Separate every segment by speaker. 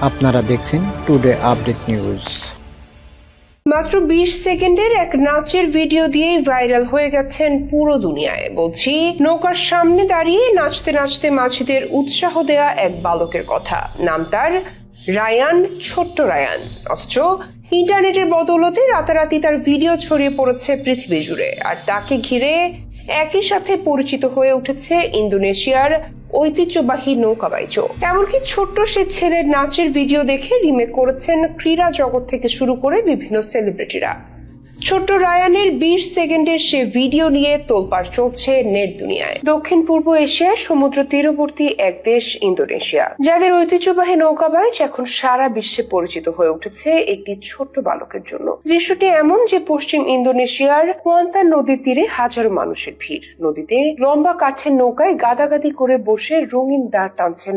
Speaker 1: আপনারা দেখছেন today update news
Speaker 2: মাত্র বিশ সেকেন্ডের এক নাচের ভিডিও দিয়েই ভাইরাল হয়ে গেছেন পুরো দুনিয়ায়। বলছি, নৌকার সামনে দাঁড়িয়ে নাচতে নাচতে মাঝিদের উৎসাহ দেয়া এক বালকের কথা। নাম তার রায়ান, ছোট্ট রায়ান। অথচ ইন্টারনেটের বদৌলতে রাতারাতি তার ভিডিও ছড়িয়ে পড়েছে পৃথিবী জুড়ে। আর তাকে ঘিরে একই সাথে পরিচিত হয়ে উঠেছে ইন্দোনেশিয়ার ঐতিহ্যবাহী নৌকাবাইচ এমনকি ছোট্ট সে ছেলের নাচের ভিডিও দেখে রিমেক করেছেন ক্রীড়া জগৎ থেকে শুরু করে বিভিন্ন সেলিব্রিটিরা ছোট্ট রায়ানের বিশ সেকেন্ডের সে ভিডিও নিয়ে তোলপাড় চলছে নেট দুনিয়ায়। দক্ষিণ পূর্ব এশিয়ার সমুদ্র তীরবর্তী এক দেশ, ইন্দোনেশিয়া। যাদের ঐতিহ্যবাহী নৌকাবাইচ এখন সারা বিশ্বে পরিচিত হয়ে উঠেছে একটি ছোট্ট বালকের জন্য। দৃশ্যটি এমন যে পশ্চিম ইন্দোনেশিয়ার কোয়ান্তান নদীর তীরে হাজারো মানুষের ভিড়। নদীতে লম্বা কাঠের নৌকায় গাদাগাদি করে বসে রঙিন দাঁড় টানছেন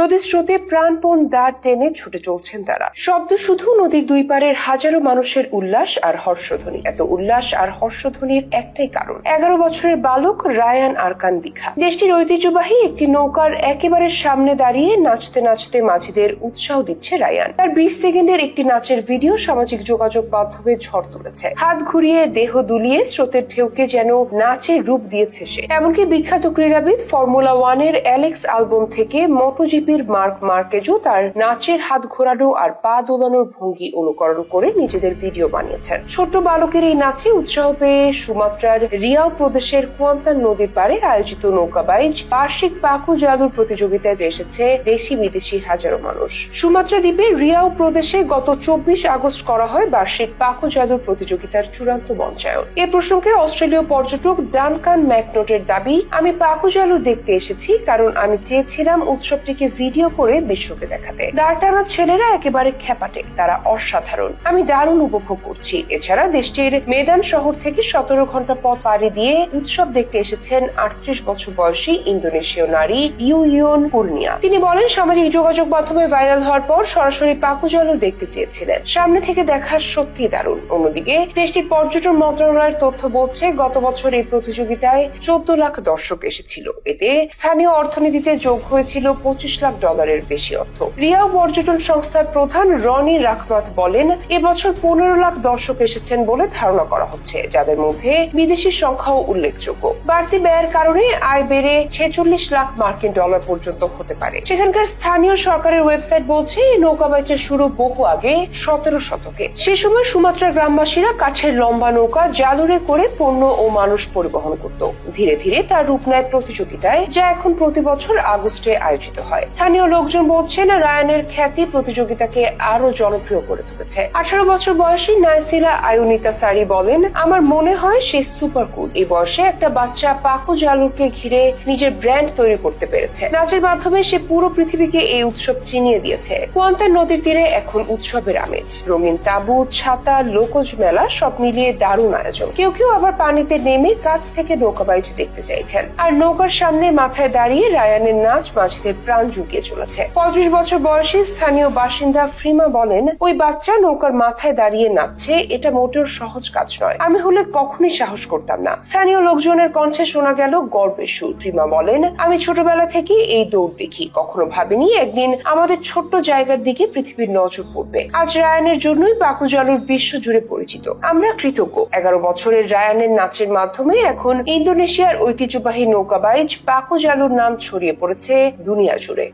Speaker 2: নদীর স্রোতে প্রাণপণ দাঁড় টেনে ছুটে চলছেন তারা। শব্দ শুধু নদীর দুই পারের হাজারো মানুষের উল্লাস আর হর্ষধ্বনি। এত উল্লাস আর হর্ষধ্বনির একটাই কারণ, এগারো বছরের বালক রায়ান আরকান দিঘা। দেশটির ঐতিহ্যবাহী একটি নৌকার একেবারে সামনে দাঁড়িয়ে নাচতে নাচতে মাঝিদের উৎসাহ দিচ্ছে রায়ান। তার বিশ সেকেন্ডের একটি নাচের ভিডিও সামাজিক যোগাযোগ মাধ্যমে ঝড় তুলেছে। হাত ঘুরিয়ে দেহ দুলিয়ে স্রোতের ঢেউকে যেন নাচের রূপ দিয়েছে সে। এমনকি বিখ্যাত ক্রীড়াবিদ ফর্মুলা ওয়ানের অ্যালেক্স অ্যালবম থেকে মোটোজিপির মার্ক মার্কেজও তার নাচের হাত ঘোরানো আর পা দোলানোর ভঙ্গি অনুকরণ করে নিজেদের ভিডিও বানিয়েছেন। ছোট্ট বালকের এই নাচে উৎসাহ পেয়ে সুমাত্রার রিয়াও প্রদেশের কুয়ান্তান নদীর পাড়ে আয়োজিত নৌকাবাইজ বার্ষিক পাকু জাদুর প্রতিযোগিতায় এসেছে দেশি বিদেশি হাজারো মানুষ। সুমাত্রা দ্বীপে রিয়াও প্রদেশে গত চব্বিশ আগস্ট করা হয় বার্ষিক পাকু জাদুর প্রতিযোগিতার চূড়ান্ত মঞ্চায়ন। এ প্রসঙ্গে অস্ট্রেলীয় পর্যটক ডানকান ম্যাকনোটের দাবি, আমি পাকু জাদু দেখতে এসেছি কারণ আমি চেয়েছিলাম উৎসবটিকে ভিডিও করে বিশ্বকে দেখাতে। দাঁড় টানা ছেলেরা একেবারে খ্যাপাটে তারা অসাধারণ। আমি দারুণ উপভোগ করছি। এছাড়া দেশটির মেদান শহর থেকে সতেরো ঘণ্টা পথ পাড়ি দিয়ে উৎসব দেখতে এসেছেন আটত্রিশ বছর বয়সী ইন্দোনেশীয় নারী ইউ ইউন পূর্ণিয়া। তিনি বলেন, সামাজিক যোগাযোগ মাধ্যমে ভাইরাল হওয়ার পর সরাসরি পাকুজালু দেখতে চেয়েছিলেন। সামনে থেকে দেখা সত্যি দারুণ। অন্যদিকে, দেশটির পর্যটন মন্ত্রণালয়ের তথ্য বলছে, গত বছর এই প্রতিযোগিতায় চোদ্দ লাখ দর্শক এসেছিল। এতে স্থানীয় অর্থনীতিতে যোগ হয়েছিল পঁচিশ লাখ ডলারের বেশি অর্থ। রিয়াও পর্যটন সংস্থার প্রধান রনি রাখমাত বলেন, এবছর পনেরো লাখ দর্শক এসেছেন বলে ধারণা করা হচ্ছে, যাদের মধ্যে বিদেশি সংখ্যাও উল্লেখযোগ্য। বাড়তি ব্যয়ের কারণে আয় বেড়ে ছেচল্লিশ লাখ মার্কিন ডলার পর্যন্ত হতে পারে। সেখানকার স্থানীয় সরকারের ওয়েবসাইট বলছে এই নৌকাবাইচের শুরু বহু আগে সতেরো শতকে। সে সময় সুমাত্রার গ্রামবাসীরা কাঠের লম্বা নৌকা জালুরে করে পণ্য ও মানুষ পরিবহন করত। ধীরে ধীরে তার রূপ নেয় প্রতিযোগিতায়, যা এখন প্রতি বছর আগস্টে আয়োজিত হয়। স্থানীয় লোকজন বলছেন, রায়ানের খ্যাতি প্রতিযোগিতাকে আরও জনপ্রিয় করে তুলেছে। আঠারো বছর বয়সী নাইসিলা আয়ুনিতা সারি বলেন, আমার মনে হয় সে সুপার কুল এই বয়সে একটা বাচ্চা পাকু জালুরকে ঘিরে নিজের ব্র্যান্ড তৈরি করতে পেরেছে। নাচের মাধ্যমে সে পুরো পৃথিবীকে এই উৎসব চিনিয়ে দিয়েছে। কুয়ান্তার নদীর তীরে এখন উৎসবের আমেজ। রঙিন তাবু ছাতা, লোকজ মেলা সব মিলিয়ে দারুণ আয়োজন। কেউ কেউ আবার পানিতে নেমে কাছ থেকে নৌকাবাইজ দেখতে চাইছেন। আর নৌকার সামনে মাথায় দাঁড়িয়ে রায়ানের নাচ মাঝিদের প্রাণ জুগিয়ে চলেছে। পঁয়ত্রিশ বছর বয়সী স্থানীয় বাসিন্দা ফ্রিমা বলেন, ওই বাচ্চা নৌকার মাথায় দাঁড়িয়ে নাচছে, এটা মোটেও সহজ কাজ নয়। আমি হলে কখনই সাহস করতাম না। স্থানীয় লোকজনের কণ্ঠে শোনা গেল গর্বের সুর। ফ্রিমা বলেন, আমি ছোটবেলা থেকে এই দৌড় দেখি। কখনো ভাবিনি একদিন আমাদের ছোট্ট জায়গার দিকে পৃথিবীর নজর পড়বে। আজ রায়ানের জন্যই বাকুজালুর বিশ্ব জুড়ে পরিচিত। আমরা কৃতজ্ঞ। এগারো বছরের রায়ানের নাচের মাধ্যমে এখন ইন্দোনেশিয়ার ঐতিহ্যবাহী নৌকাবাইজ বাকুজালুর নাম ছড়িয়ে পড়েছে দুনিয়া জুড়ে।